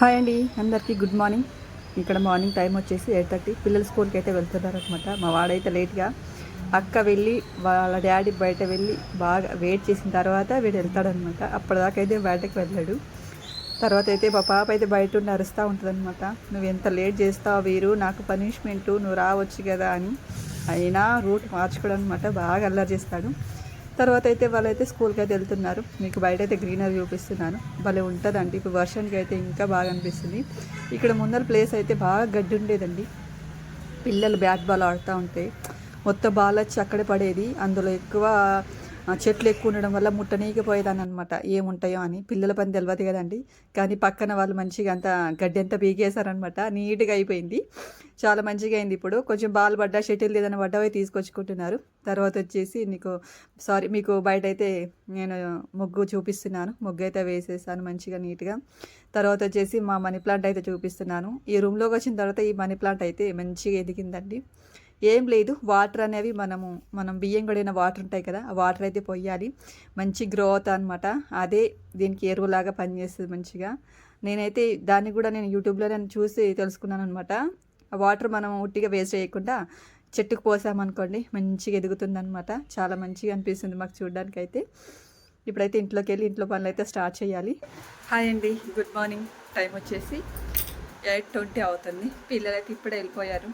Hi అండి అందరికీ good morning. ఇక్కడ మార్నింగ్ టైం వచ్చేసి ఎయిట్ థర్టీ. పిల్లలు స్కూల్కి అయితే వెళ్తున్నారు అనమాట మా వాడైతే లేట్గా. అక్క వెళ్ళి వాళ్ళ డాడీ బయట వెళ్ళి బాగా వెయిట్ చేసిన తర్వాత వీడు వెళ్తాడనమాట అప్పటిదాకా అయితే బయటకు వెళ్ళాడు. తర్వాత అయితే మా పాప అయితే బయట ఉండి అరుస్తూ ఉంటుందన్నమాట. నువ్వు ఎంత లేట్ చేస్తావు వీరు? నాకు పనిష్మెంటు నువ్వు రావచ్చు కదా అని. అయినా రూట్ మార్చుకోవడం అనమాట బాగా అల్లరి చేస్తాడు. తర్వాత అయితే వాళ్ళైతే స్కూల్కి అయితే వెళ్తున్నారు. మీకు బయట అయితే గ్రీనరీ చూపిస్తున్నాను. భలే ఉంటుందండి. ఇప్పుడు వర్షానికి అయితే ఇంకా బాగా అనిపిస్తుంది. ఇక్కడ ముందర ప్లేస్ అయితే బాగా గడ్డి ఉండేదండి. పిల్లలు బ్యాట్ బాల్ ఆడుతూ ఉంటే మొత్తం బాల్ వచ్చి అక్కడే పడేది. అందులో ఎక్కువ చెట్లు ఎక్కువ ఉండడం వల్ల ముట్టనీకపోయేదాన్ని అనమాట ఏముంటాయో అని. పిల్లల పని తెలియదు కదండి. కానీ పక్కన వాళ్ళు మంచిగా అంత గడ్డి అంతా పీకేశారనమాట. నీట్గా అయిపోయింది. చాలా మంచిగా అయింది ఇప్పుడు. కొంచెం బాల్ పడ్డా షటిల్ ఏదైనా పడ్డావే తీసుకొచ్చుకుంటున్నారు. తర్వాత వచ్చేసి నీకు సారీ మీకు బయట అయితే నేను ముగ్గు చూపిస్తున్నాను. ముగ్గు అయితే వేసేసాను మంచిగా నీట్గా. తర్వాత వచ్చేసి మా మనీ ప్లాంట్ అయితే చూపిస్తున్నాను. ఈ రూమ్లోకి వచ్చిన తర్వాత ఈ మనీ ప్లాంట్ అయితే మంచిగా ఎదిగిందండి. ఏం లేదు. వాటర్ అనేవి మనము మనం బియ్యం కడిగిన వాటర్ ఉంటాయి కదా ఆ వాటర్ అయితే పోయాలి మంచి గ్రోత్ అనమాట అదే దీనికి ఎరువులాగా పనిచేస్తుంది మంచిగా. నేనైతే దాన్ని కూడా నేను యూట్యూబ్లో నేను చూసి తెలుసుకున్నాను అనమాట ఆ వాటర్ మనం ఉట్టిగా వేస్ట్ చేయకుండా చెట్టుకు పోసామనుకోండి మంచిగా ఎదుగుతుందనమాట చాలా మంచిగా అనిపిస్తుంది మాకు చూడడానికి అయితే ఇప్పుడైతే ఇంట్లోకి వెళ్ళి ఇంట్లో పనులు అయితే స్టార్ట్ చేయాలి. హాయ్ అండి. Good morning. టైం వచ్చేసి ఎయిట్ ట్వంటీ అవుతుంది. పిల్లలైతే ఇప్పుడే వెళ్ళిపోయారు.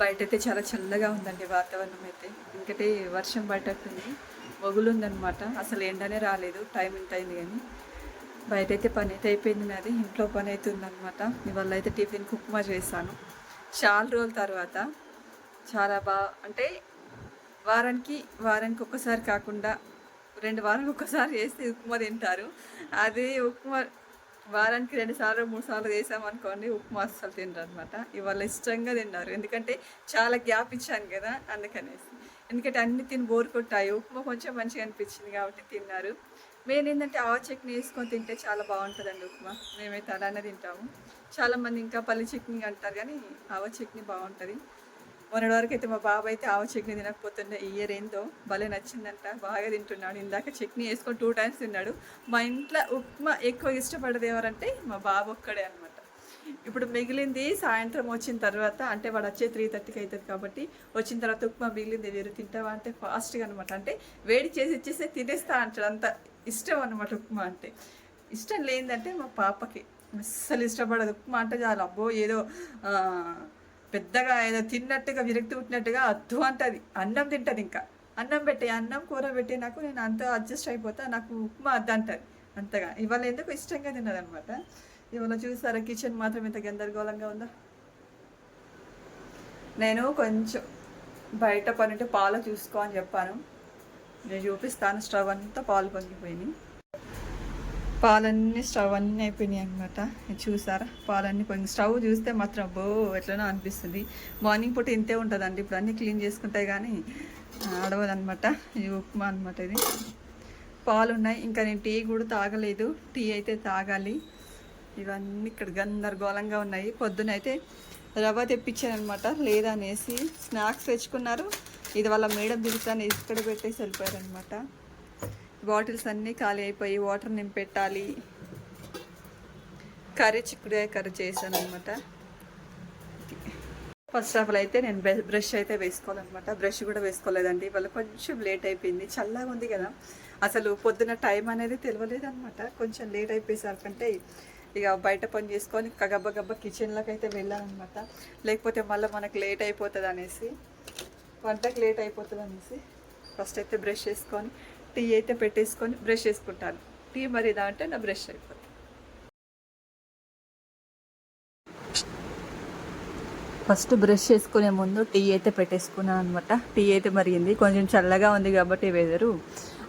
బయట అయితే చాలా చల్లగా ఉందండి వాతావరణం అయితే. ఇంకటి వర్షం పడ్డట్టుంది. మొగులుందనమాట అసలు ఎండనే రాలేదు. టైం ఇంత అయింది కానీ. బయటైతే పని అయితే అయిపోయింది నాది. ఇంట్లో పని అయితే ఉందనమాట ఇవాళ అయితే టిఫిన్ ఉప్మా చేశాను. చాలా రోజుల తర్వాత చాలా బాగా అంటే వారానికి వారానికి ఒక్కసారి కాకుండా రెండు వారానికి ఒక్కసారి చేస్తే ఉప్మా తింటారు. అది ఉప్మా వారానికి రెండు సార్లు మూడు సార్లు చేసామనుకోండి ఉప్మా అస్సలు తినరు అనమాట ఇవాళ ఇష్టంగా తిన్నారు. ఎందుకంటే చాలా గ్యాప్ ఇచ్చాను కదా అందుకనేసి. ఎందుకంటే అన్ని తిని బోర్ కొట్టాయి. ఉప్మా కొంచెం మంచిగా అనిపించింది కాబట్టి తిన్నారు. మెయిన్ ఏంటంటే ఆవ చట్నీ వేసుకొని తింటే చాలా బాగుంటుందండి ఉప్మా. మేమైతే అలానే తింటాము. చాలామంది ఇంకా పల్లి చట్నీ అంటారు కానీ ఆవ చట్నీ బాగుంటుంది. మొన్నటి వరకు అయితే మా బాబాయ్ అయితే ఆవ చట్నీ తినకపోతుండే ఈ ఇయర్ ఏందో భలే నచ్చిందంట బాగా తింటున్నాడు. ఇందాక చట్నీ వేసుకొని టూ టైమ్స్ తిన్నాడు. మా ఇంట్లో ఉప్మా ఎక్కువ ఇష్టపడేది ఎవరంటే మా బాబు ఒక్కడే అనమాట ఇప్పుడు మిగిలింది సాయంత్రం వచ్చిన తర్వాత అంటే వాడు వచ్చే త్రీ థర్టీకి అవుతుంది కాబట్టి వచ్చిన తర్వాత ఉప్మా మిగిలింది వేరు తింటావా అంటే ఫాస్ట్గా అనమాట అంటే వేడి చేసి ఇచ్చేస్తే తినేస్తా అంటాడు. అంత ఇష్టం అనమాట ఉప్మా అంటే. ఇష్టం లేదంటే మా పాపకి. అస్సలు ఇష్టపడదు. ఉప్మా అంటే చాలు. అబ్బో ఏదో పెద్దగా ఏదో తిన్నట్టుగా విరక్తి పుట్టినట్టుగా అద్దు అంటది. అన్నం తింటది ఇంకా. అన్నం పెట్టే అన్నం కూర పెట్టి నాకు నేను అంత అడ్జస్ట్ అయిపోతా నాకు ఉప్మా అద్దు అంటది అంతగా. ఇవాళ ఎందుకు ఇష్టంగా తిన్నదనమాట ఇవాళ చూసారా కిచెన్ మాత్రం ఇంత గందరగోళంగా ఉందా. నేను కొంచెం బయట పనిటే పాలు చూసుకో అని చెప్పాను. నేను చూపిస్తాను స్టవ్ అంతా పాలు పొంగిపోయినాయి పాలన్నీ స్టవ్ అన్నీ అయిపోయినాయి అనమాట చూసారా? పాలన్నీ పోయింది. స్టవ్ చూస్తే మాత్రం బో ఎట్లనో అనిపిస్తుంది. మార్నింగ్ పూట ఇంతే ఉంటుందండి. ఇప్పుడు అన్నీ క్లీన్ చేసుకుంటే కానీ అడవదనమాట ఇది ఉప్మా అనమాట ఇది. పాలు ఉన్నాయి ఇంకా నేను టీ కూడా తాగలేదు. టీ అయితే తాగాలి. ఇవన్నీ ఇక్కడ గందరగోళంగా ఉన్నాయి. పొద్దున అయితే రవ్వ తెప్పించాను అనమాట లేదనేసి స్నాక్స్ తెచ్చుకున్నారు. ఇది వాళ్ళ మేడం పిలుస్తాను ఇక్కడ పెట్టేసి వెళ్ళిపోయారు అనమాట బాటిల్స్ అన్నీ ఖాళీ అయిపోయి వాటర్ నింపెట్టాలి. కర్రీ చిక్కుడుగా కర్రీ చేశాను అనమాట ఫస్ట్ ఆఫ్ ఆల్ అయితే నేను బ్రష్ అయితే వేసుకోవాలన్నమాట. బ్రష్ కూడా వేసుకోలేదండి. ఇవాళ కొంచెం లేట్ అయిపోయింది. చల్లగా ఉంది కదా. అసలు పొద్దున టైం అనేది తెలియలేదు అనమాట కొంచెం లేట్ అయిపోయేసరికంటే ఇక బయట పని చేసుకొని గబ్బ గబ్బ కిచెన్లోకి అయితే వెళ్ళాలన్నమాట. లేకపోతే మళ్ళీ మనకు లేట్ అయిపోతుంది అనేసి వంటకి లేట్ అయిపోతుంది అనేసి ఫస్ట్ అయితే బ్రష్ చేసుకొని టీ అయితే పెట్టేసుకొని బ్రష్ చేసుకుంటాను. టీ మరి ఇదా అంటే నా బ్రష్ అయిపోతుంది. ఫస్ట్ బ్రష్ చేసుకునే ముందు టీ అయితే పెట్టేసుకున్నాను అనమాట టీ అయితే మరిగింది. కొంచెం చల్లగా ఉంది కాబట్టి వెదరు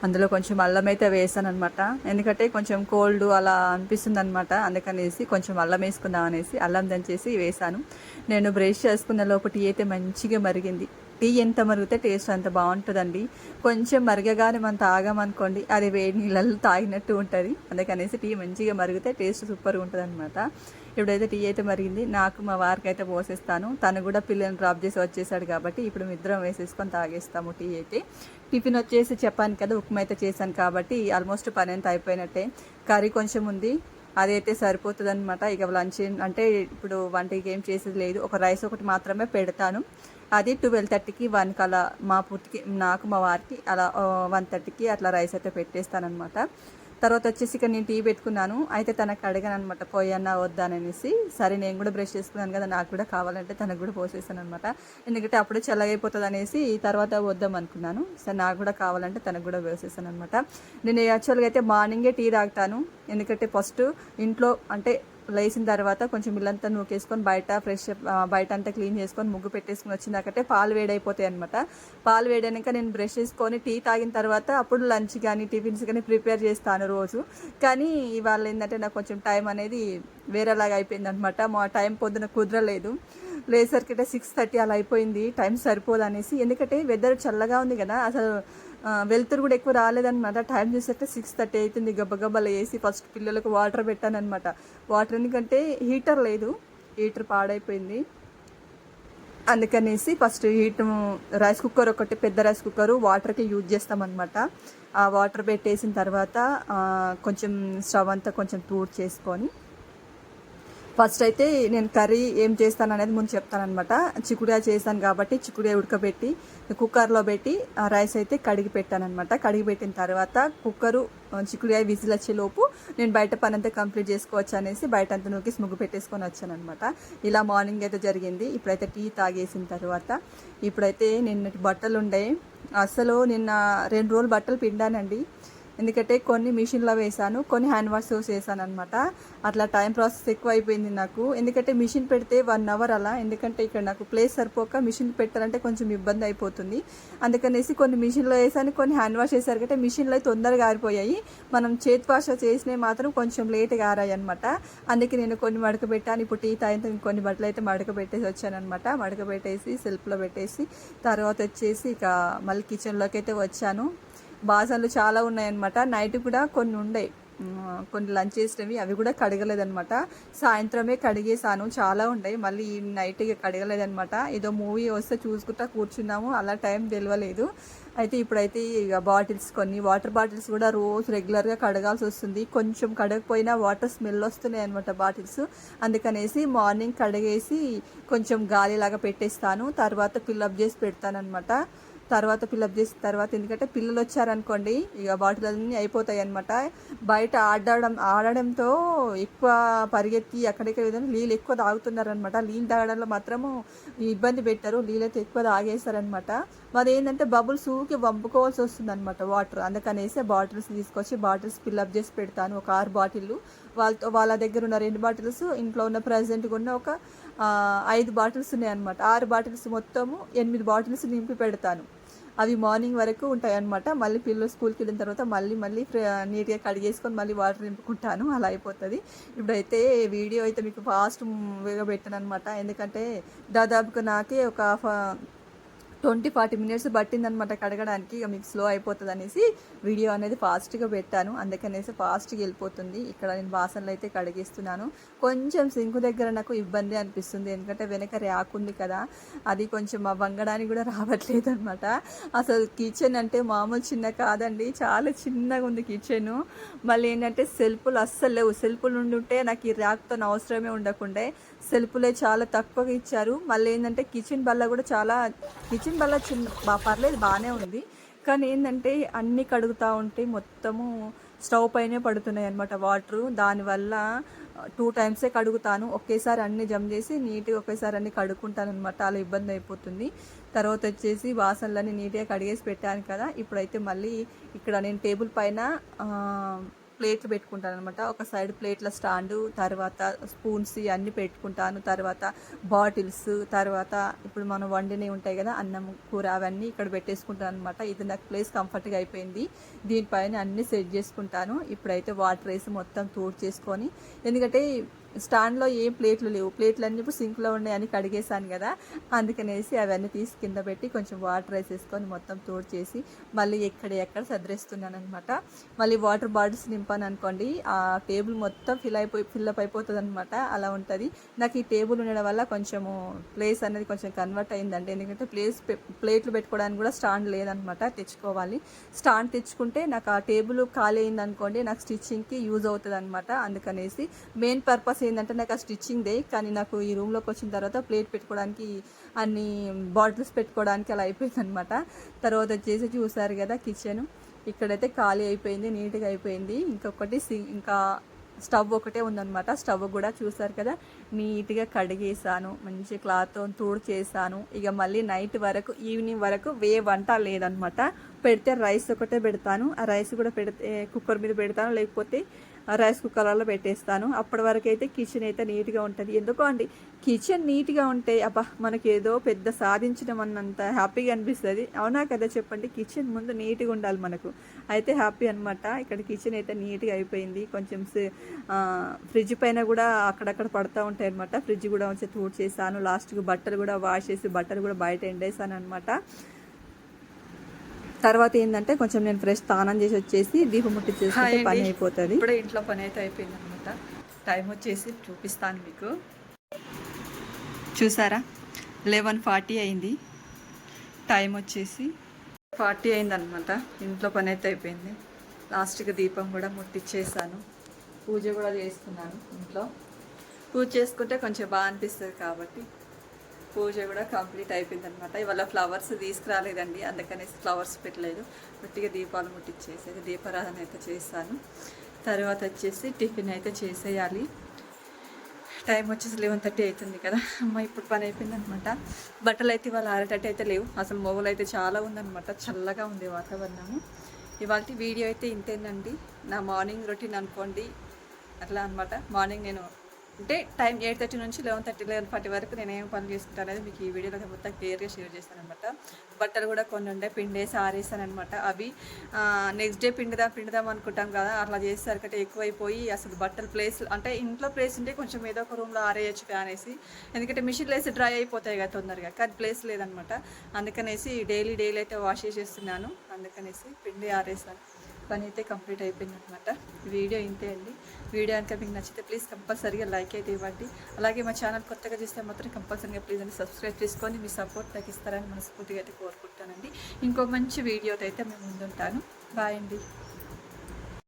అందులో కొంచెం అల్లం అయితే వేసాను అనమాట ఎందుకంటే కొంచెం కోల్డ్ అలా అనిపిస్తుంది అనమాట అందుకనేసి కొంచెం అల్లం వేసుకుందాం అనేసి అల్లం దంచేసి వేసాను. నేను బ్రష్ చేసుకున్న లోపు టీ అయితే మంచిగా మరిగింది. టీ ఎంత మరిగితే టేస్ట్ అంత బాగుంటుందండి. కొంచెం మరగగానే మనం తాగామనుకోండి అది వేడి నీళ్ళల్లో తాగినట్టు ఉంటుంది. అందుకనేసి టీ మంచిగా మరిగితే టేస్ట్ సూపర్గా ఉంటుంది అనమాట ఇప్పుడైతే టీ అయితే మరిగింది. నాకు మా వారికి అయితే పోసేస్తాను. తను కూడా పిల్లల్ని డ్రాప్ చేసి వచ్చేసాడు కాబట్టి ఇప్పుడు మిద్రం వేసేసుకొని తాగేస్తాము టీ అయితే. టిఫిన్ వచ్చేసి చెప్పాను కదా ఉప్మా అయితే చేశాను కాబట్టి ఆల్మోస్ట్ పని అంతా అయిపోయినట్టే. కర్రీ కొంచెం ఉంది. అదైతే సరిపోతుంది అనమాట ఇక లంచ్ అంటే ఇప్పుడు వంటకి ఏం చేసేది లేదు. ఒక రైస్ ఒకటి మాత్రమే పెడతాను. అది ట్వెల్వ్ థర్టీకి వన్ అలా మా పుట్టికి నాకు మా వారికి అలా వన్ థర్టీకి అట్లా రైస్ అయితే పెట్టేస్తానమాట తర్వాత వచ్చేసి ఇక్కడ నేను టీ పెట్టుకున్నాను. అయితే తనకు అడిగాను అనమాట పోయన్నా వద్దాననేసి సరే నేను కూడా బ్రష్ చేసుకున్నాను కదా నాకు కూడా కావాలంటే తనకు కూడా పోసేసాను అనమాట ఎందుకంటే అప్పుడే చల్లగైపోతుంది అనేసి తర్వాత వద్దాం అనుకున్నాను. సరే నాకు కూడా కావాలంటే తనకు కూడా పోసేసాను అనమాట నేను యాక్చువల్గా అయితే మార్నింగే టీ తాగుతాను. ఎందుకంటే ఫస్ట్ ఇంట్లో అంటే లేచిన తర్వాత కొంచెం ఇల్లంతా నూకేసుకొని బయట ఫ్రెష్ బయట అంతా క్లీన్ చేసుకొని ముగ్గు పెట్టేసుకుని వచ్చిందాకంటే పాలు వేడైపోతాయి అనమాట పాలు వేడైనాక నేను బ్రష్ చేసుకొని టీ తాగిన తర్వాత అప్పుడు లంచ్ కానీ టిఫిన్స్ కానీ ప్రిపేర్ చేస్తాను రోజు. కానీ ఇవాళ ఏంటంటే నాకు కొంచెం టైం అనేది వేరేలాగా అయిపోయింది అనమాట మా టైం పొద్దున కుదరలేదు. లేసరికి అయితే సిక్స్ థర్టీ అలా అయిపోయింది టైం సరిపోదు అనేసి ఎందుకంటే వెదర్ చల్లగా ఉంది కదా అసలు వెళ్తురు కూడా ఎక్కువ రాలేదన్నమాట. టైం చూసేస్తే సిక్స్ థర్టీ అవుతుంది గబ్బగబ్బలు వేసి ఫస్ట్ పిల్లలకు వాటర్ పెట్టాను అనమాట వాటర్ ఎందుకంటే హీటర్ లేదు హీటర్ పాడైపోయింది. అందుకనేసి ఫస్ట్ హీట్ రైస్ కుక్కర్ ఒకటి పెద్ద రైస్ కుక్కర్ వాటర్కి యూజ్ చేస్తామన్నమాట. ఆ వాటర్ పెట్టేసిన తర్వాత కొంచెం స్టవ్ అంతా కొంచెం తూడ్ చేసుకొని ఫస్ట్ అయితే నేను కర్రీ ఏం చేస్తాను అనేది ముందు చెప్తానమాట చిక్కుడుగా చేశాను కాబట్టి చిక్కుడుగా ఉడకబెట్టి కుక్కర్లో పెట్టి ఆ రైస్ అయితే కడిగి పెట్టానమాట కడిగి పెట్టిన తర్వాత కుక్కరు చిక్కుడుగా విజిల్ వచ్చేలోపు నేను బయట పని అంతా కంప్లీట్ చేసుకోవచ్చు అనేసి బయట అంతా నూకి ముగ్గు పెట్టేసుకొని వచ్చానమాట ఇలా మార్నింగ్ అయితే జరిగింది. ఇప్పుడైతే టీ తాగేసిన తర్వాత ఇప్పుడైతే నిన్నటి బట్టలు ఉండే అసలు నిన్న రెండు రోజులు బట్టలు పిండానండి. ఎందుకంటే కొన్ని మిషన్లో వేసాను కొన్ని హ్యాండ్ వాష్ వేసాను అనమాట అట్లా టైం ప్రాసెస్ ఎక్కువ అయిపోయింది నాకు. ఎందుకంటే మిషన్ పెడితే వన్ అవర్ అలా. ఎందుకంటే ఇక్కడ నాకు ప్లేస్ సరిపోక మిషన్ పెట్టాలంటే కొంచెం ఇబ్బంది అయిపోతుంది. అందుకనేసి కొన్ని మిషన్లో వేసాను కొన్ని హ్యాండ్ వాష్ వేసారు కంటే మిషన్లో తొందరగా ఆరిపోయాయి. మనం చేతి వాష్ చేసినవి మాత్రం కొంచెం లేట్గా ఆరాయి అనమాట అందుకే నేను కొన్ని మడక పెట్టాను ఇప్పుడు టీ తాగితే కొన్ని బట్టలు అయితే మడకబెట్టేసి వచ్చాను అనమాట మడక పెట్టేసి సెల్ఫ్లో పెట్టేసి తర్వాత వచ్చేసి ఇక మళ్ళీ కిచెన్లోకి అయితే వచ్చాను. బాసన్లు చాలా ఉన్నాయన్నమాట. నైట్ కూడా కొన్ని ఉండే కొన్ని లంచ్ చేసినవి అవి కూడా కడగలేదనమాట సాయంత్రమే కడిగేసాను చాలా ఉన్నాయి మళ్ళీ ఈ నైట్ ఇక కడగలేదనమాట ఏదో మూవీ వస్తే చూసుకుంటా కూర్చున్నాము అలా టైం తెలియలేదు అయితే ఇప్పుడైతే ఇక బాటిల్స్ కొన్ని వాటర్ బాటిల్స్ కూడా రోజు రెగ్యులర్గా కడగాల్సి వస్తుంది. కొంచెం కడగకపోయినా వాటర్ స్మెల్ వస్తున్నాయి అనమాట బాటిల్స్. అందుకనేసి మార్నింగ్ కడిగేసి కొంచెం గాలిలాగా పెట్టేస్తాను. తర్వాత ఫిల్అప్ చేసి పెడతానమాట తర్వాత ఫిల్అప్ చేసిన తర్వాత ఎందుకంటే పిల్లలు వచ్చారనుకోండి ఇక బాటిల్ అన్నీ అయిపోతాయి అనమాట బయట ఆడడం ఆడడంతో ఎక్కువ పరిగెత్తి అక్కడికి విధంగా నీళ్ళు ఎక్కువ తాగుతున్నారనమాట నీళ్ళు తాగడంలో మాత్రము ఇబ్బంది పెట్టారు నీళ్ళు అయితే ఎక్కువ తాగేశారనమాట మరి ఏంటంటే బబుల్స్ ఊకి వంపుకోవాల్సి వస్తుంది అనమాట వాటర్. అందుకనేసి బాటిల్స్ తీసుకొచ్చి బాటిల్స్ ఫిల్అప్ చేసి పెడతాను. ఒక ఆరు బాటిల్లు వాళ్ళతో వాళ్ళ దగ్గర ఉన్న రెండు బాటిల్స్ ఇంట్లో ఉన్న ప్రజెంట్గా ఉన్న ఒక ఐదు బాటిల్స్ ఉన్నాయన్నమాట. ఆరు బాటిల్స్ మొత్తము ఎనిమిది బాటిల్స్ నింపి పెడతాను. అవి మార్నింగ్ వరకు ఉంటాయి అనమాట మళ్ళీ పిల్లలు స్కూల్కి వెళ్ళిన తర్వాత మళ్ళీ మళ్ళీ ఫ్రె- నీట్గా కడిగేసుకొని మళ్ళీ వాటర్ నింపుకుంటాను. అలా అయిపోతుంది. ఇప్పుడైతే వీడియో అయితే మీకు ఫాస్ట్ పెట్టాను అనమాట ఎందుకంటే దాదాపుగా నాకే ఒక హాఫ్ ట్వంటీ ఫార్టీ మినిట్స్ పట్టిందనమాట కడగడానికి. ఇక మీకు స్లో అయిపోతుంది అనేసి వీడియో అనేది ఫాస్ట్గా పెట్టాను. అందుకనేసి ఫాస్ట్గా వెళ్ళిపోతుంది. ఇక్కడ నేను వాసనలు అయితే కడిగిస్తున్నాను. కొంచెం సింకు దగ్గర నాకు ఇబ్బంది అనిపిస్తుంది. ఎందుకంటే వెనక ర్యాక్ ఉంది కదా. అది కొంచెం ఆ వంగడానికి కూడా రావట్లేదు అనమాట అసలు కిచెన్ అంటే మామూలు చిన్న కాదండి. చాలా చిన్నగా ఉంది కిచెన్. మళ్ళీ ఏంటంటే సెల్ఫులు అస్సలు లేవు. సెల్ఫులు ఉండి ఉంటే నాకు ఈ ర్యాక్తో అవసరమే ఉండకుండే. సెల్ఫులే చాలా తక్కువగా ఇచ్చారు. మళ్ళీ ఏంటంటే కిచెన్ బల్ల కూడా చాలా కిచెన్ బల్ల చిన్న పర్లేదు బాగానే ఉంది. కానీ ఏంటంటే అన్నీ కడుగుతూ ఉంటే మొత్తము స్టవ్ పైనే పడుతున్నాయి అనమాట వాటరు. దానివల్ల టూ టైమ్సే కడుగుతాను. ఒకేసారి అన్ని జమ్ చేసి నీట్గా ఒకేసారి అన్ని కడుక్కుంటాను అనమాట అలా ఇబ్బంది అయిపోతుంది. తర్వాత వచ్చేసి వాసనలన్నీ నీట్గా కడిగేసి పెట్టాను కదా. ఇప్పుడైతే మళ్ళీ ఇక్కడ నేను టేబుల్ పైన ప్లేట్లు పెట్టుకుంటాను అనమాట ఒక సైడ్ ప్లేట్ల స్టాండు తర్వాత స్పూన్స్ ఇవన్నీ పెట్టుకుంటాను. తర్వాత బాటిల్స్ తర్వాత ఇప్పుడు మనం వండినవి ఉంటాయి కదా అన్నం కూర అవన్నీ ఇక్కడ పెట్టేసుకుంటాను అనమాట ఇది నాకు ప్లేస్ కంఫర్ట్గా అయిపోయింది. దీనిపైన అన్నీ సెట్ చేసుకుంటాను. ఇప్పుడైతే వాటర్ వేసి మొత్తం తోడు చేసుకొని ఎందుకంటే స్టాండ్లో ఏం ప్లేట్లు లేవు. ప్లేట్లు అన్నీ ఇప్పుడు సింక్లో ఉన్నాయి అని కడిగేసాను కదా. అందుకనేసి అవన్నీ తీసి కింద పెట్టి కొంచెం వాటర్ వేసేసుకొని మొత్తం తోడు చేసి మళ్ళీ ఎక్కడ ఎక్కడ సదిరేస్తున్నాను అనమాట మళ్ళీ వాటర్ బాటిల్స్ నింపాను అనుకోండి ఆ టేబుల్ మొత్తం ఫిల్ అయిపోయి ఫిల్అప్ అయిపోతుంది అనమాట అలా ఉంటుంది. నాకు ఈ టేబుల్ ఉండడం వల్ల కొంచెము ప్లేస్ అనేది కొంచెం కన్వర్ట్ అయిందండి. ఎందుకంటే ప్లేస్ ప్లేట్లు పెట్టుకోవడానికి కూడా స్టాండ్ లేదనమాట తెచ్చుకోవాలి. స్టాండ్ తెచ్చుకుంటే నాకు ఆ టేబుల్ ఖాళీ అయింది అనుకోండి నాకు స్టిచ్చింగ్కి యూజ్ అవుతుంది అనమాట అందుకనేసి మెయిన్ పర్పస్ ఏంటంటే నాకు ఆ స్టిచ్చింగ్దే కానీ నాకు ఈ రూమ్లోకి వచ్చిన తర్వాత ప్లేట్ పెట్టుకోవడానికి అన్ని బాటిల్స్ పెట్టుకోవడానికి అలా అయిపోయింది అనమాట తర్వాత వచ్చేసి చూసారు కదా కిచెన్ ఇక్కడైతే ఖాళీ అయిపోయింది నీట్గా అయిపోయింది. ఇంకొకటి సి- ఇంకా స్టవ్ ఒకటే ఉందన్నమాట. స్టవ్ కూడా చూసారు కదా నీట్గా కడిగేసాను మంచి క్లాత్తో తూడు చేశాను ఇక మళ్ళీ నైట్ వరకు ఈవినింగ్ వరకు వే వంట లేదనమాట పెడితే రైస్ ఒకటే పెడతాను. ఆ రైస్ కూడా పెడితే కుక్కర్ మీద పెడతాను. లేకపోతే రైస్ కుక్కర్లలో పెట్టేస్తాను. అప్పటి వరకు అయితే కిచెన్ అయితే నీట్గా ఉంటుంది. ఎందుకో అండి కిచెన్ నీట్గా ఉంటే అబ్బా మనకి ఏదో పెద్ద సాధించడం అన్నంత హ్యాపీగా అనిపిస్తుంది. అవునా కదా చెప్పండి కిచెన్ ముందు నీట్గా ఉండాలి మనకు. అయితే హ్యాపీ అనమాట ఇక్కడ కిచెన్ అయితే నీట్గా అయిపోయింది. కొంచెం సే- ఫ్రిడ్జ్ పైన కూడా అక్కడక్కడ పడుతూ ఉంటాయి అనమాట ఫ్రిడ్జ్ కూడా వచ్చి తూడ్ చేశాను లాస్ట్కి బట్టలు కూడా వాష్ చేసి బట్టలు కూడా బయట ఎండేసాను అనమాట తర్వాత ఏంటంటే కొంచెం నేను ఫ్రెష్ స్నానం చేసి వచ్చేసి దీపం ముట్టించేస్తే పని అయిపోతుంది. ఇప్పుడే ఇంట్లో పని అయితే అయిపోయింది అనమాట టైం వచ్చేసి చూపిస్తాను మీకు. చూసారా? లెవెన్ ఫార్టీ అయింది. టైం వచ్చేసి ఫార్టీ అయింది అనమాట ఇంట్లో పని అయితే అయిపోయింది. లాస్ట్కి దీపం కూడా ముట్టించేసాను పూజ కూడా చేసుకున్నాను ఇంట్లో. పూజ చేసుకుంటే కొంచెం బాగా అనిపిస్తుంది కాబట్టి పూజ కూడా కంప్లీట్ అయిపోయింది అనమాట ఇవాళ ఫ్లవర్స్ తీసుకురాలేదండి అందుకనేసి ఫ్లవర్స్ పెట్టలేదు. గట్టిగా దీపాలు ముట్టించేసేది దీపారాధన అయితే చేస్తాను. తర్వాత వచ్చేసి టిఫిన్ అయితే చేసేయాలి. టైం వచ్చేసి లెవెన్ థర్టీ అవుతుంది కదా. అమ్మ ఇప్పుడు పని అయిపోయింది అనమాట బట్టలు అయితే ఇవాళ ఆరేటట్టు అయితే లేవు. అసలు మొగలు అయితే చాలా ఉందనమాట చల్లగా ఉంది వాతావరణము. ఇవాళ వీడియో అయితే ఇంతేనండి. నా మార్నింగ్ రొటీన్ అనుకోండి. అట్లా అనమాట మార్నింగ్ నేను అంటే టైం ఎయిట్ థర్టీ నుంచి లెవెన్ థర్టీ లెవెన్ ఫార్టీ వరకు నేను ఏం పని చేసుకుంటాను అనేది మీకు ఈ వీడియోలో మొత్తం క్లియర్గా షేర్ చేస్తాను అనమాట బట్టలు కూడా కొన్ని ఉండే పిండేసి ఆరేసాను అనమాట అవి నెక్స్ట్ డే పిండుదాం పిండుదాం అనుకుంటాం కదా అట్లా చేసేసరికంటే ఎక్కువైపోయి అసలు బట్టలు ప్లేస్ అంటే ఇంట్లో ప్లేస్ ఉంటే కొంచెం ఏదో ఒక రూమ్లో ఆరేయచ్చు ఫ్యాన్ వేసి. ఎందుకంటే మిషన్ వేసి డ్రై అయిపోతాయి కదా తొందరగా కానీ ప్లేస్ లేదనమాట అందుకనేసి డైలీ డైలీ అయితే వాష్ చేసేస్తున్నాను. అందుకనేసి పిండి ఆరేసాను. పని అయితే కంప్లీట్ అయిపోయింది అనమాట వీడియో ఇంతే అండి. వీడియో కనుక మీకు నచ్చితే ప్లీజ్ కంపల్సరీగా లైక్ అయితే ఇవ్వండి. అలాగే మా ఛానల్ కొత్తగా చూస్తే మాత్రం కంపల్సరీగా ప్లీజ్ అండి సబ్స్క్రైబ్ చేసుకొని మీ సపోర్ట్ నాకు ఇస్తారని మనస్ఫూర్తిగా అయితే కోరుకుంటానండి. ఇంకో మంచి వీడియోతో అయితే మేము ముందుంటాను. బాయ్ అండి.